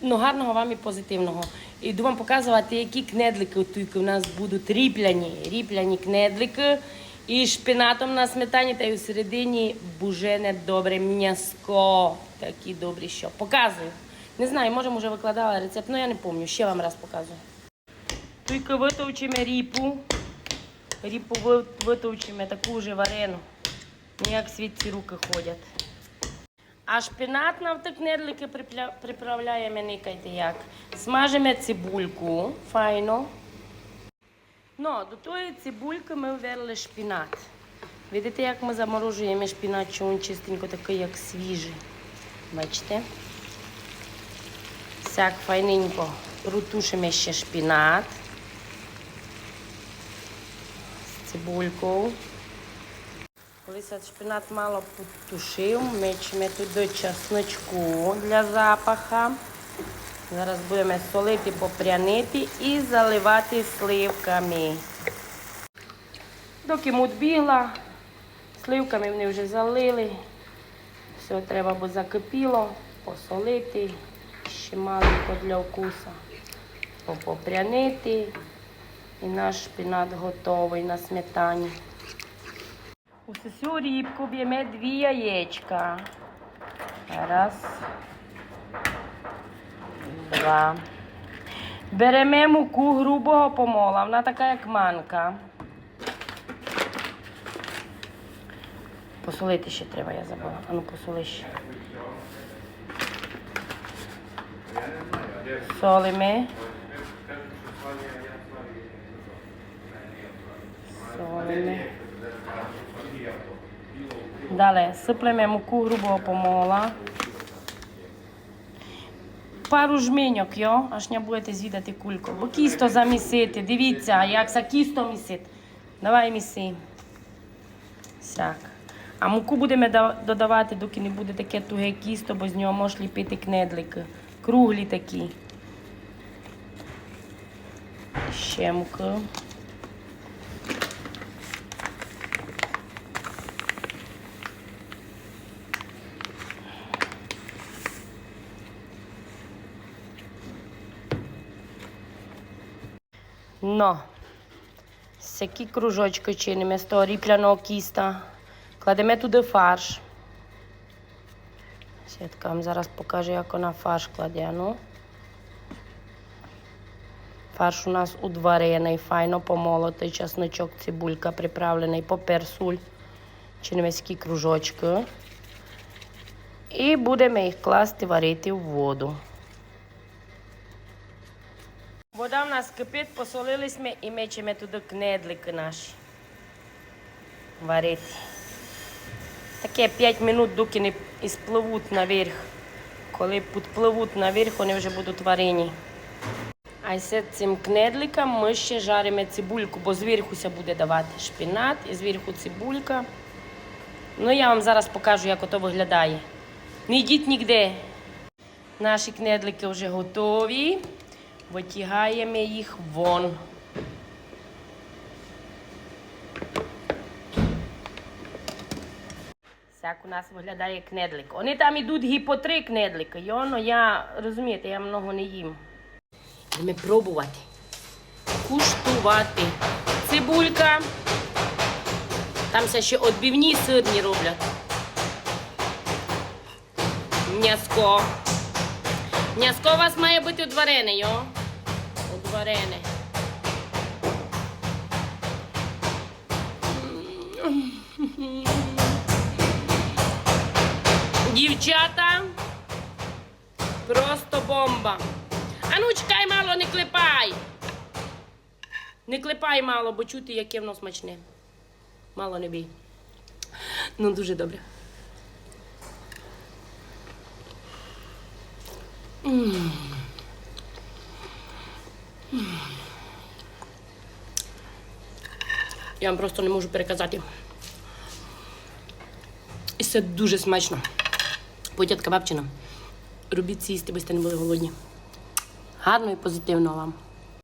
Ну, гарного вам і позитивного. Іду вам показувати, які кнедлики тут у нас будуть ріпляні. Ріпляні кнедлики. І шпинатом на сметані та й у середині бужене добре м'яско. Такі добрі що. Показую. Не знаю, може, вже викладала рецепт, але я не пам'ятаю. Ще вам раз показую. Тільки витовчимо ріпу. Ріпу ви- витовчимо таку вже варену. Ніяк світ руки ходять. А шпинат на припля- приправляємо, никайте як. Смажимо цибульку, файно. Ну, до тої цибульки ми вверли шпинат. Видите, як ми заморожуємо шпинат, що він чистенько такий, як свіжий. Бачите? Всяк файненько. Рутушимо ще шпинат з цибулькою. Коли шпинат мало потушив, мечемо туди чесночку для запаха. Зараз будемо солити, попрянити і заливати сливками. Доки мут бігла, сливками вони вже залили. Все треба буде закипіло, посолити, ще маленько для вкуса. Попрянити. І наш шпинат готовий на сметані. У рібку б'ємо дві яєчка. Раз. Два. Беремо муку грубого помола. Вона така, як манка. Посолити ще треба, я забула. А ну посоли ще. Солимо. Далі сиплемо муку грубого помола. Пару жменьок, йо, аж не будете звідати кульку. Бо кісто замісити. Дивіться, як за кісто місити. Давай міси. Сяк. А муку будемо додавати, доки не буде таке туге кісто, бо з нього можеш ліпити кнедлики. Круглі такі. Ще муки. Но. Всякі кружочки чинимо з того ріпляного кіста. Кладемо туди фарш. Святка вам зараз покаже, як вона фарш кладе. Фарш у нас удварений, файно помолотий, чесночок, цибулька приправлений, попер, суль. Чинимо такі кружочки. І будемо їх класти варити в воду. Вода в нас кипить, посолились ми і мечемо туди кнедлики наші. Варити. Таке 5 минут, доки не іспливуть наверх. Коли підпливуть наверх, вони вже будуть варені. А з цим кнедликом ми ще жаримо цибульку, бо зверху ся буде давати шпинат і зверху цибулька. Ну, я вам зараз покажу, як ото виглядає. Не йдіть ніде. Наші кнедлики вже готові. Витягаємо їх вон. Так у нас виглядає кнедлик. Вони там йдуть і по три кнедлики. Йоно, я розумієте, я много не їм. Будемо пробувати. Куштувати. Цибулька. Там ще відбивні сирні роблять. М'яско. М'яско у вас має бути одварене, йо. Одварене. Дівчата. Просто бомба. А ну чекай мало, не клепай. Не клепай мало, бо чути, яке воно смачне. Мало не бій. Ну, дуже добре. Я вам просто не можу переказати. І це дуже смачно. Потятка бабчина. Робіть сісти, бо сте не були голодні. Гарно і позитивно вам.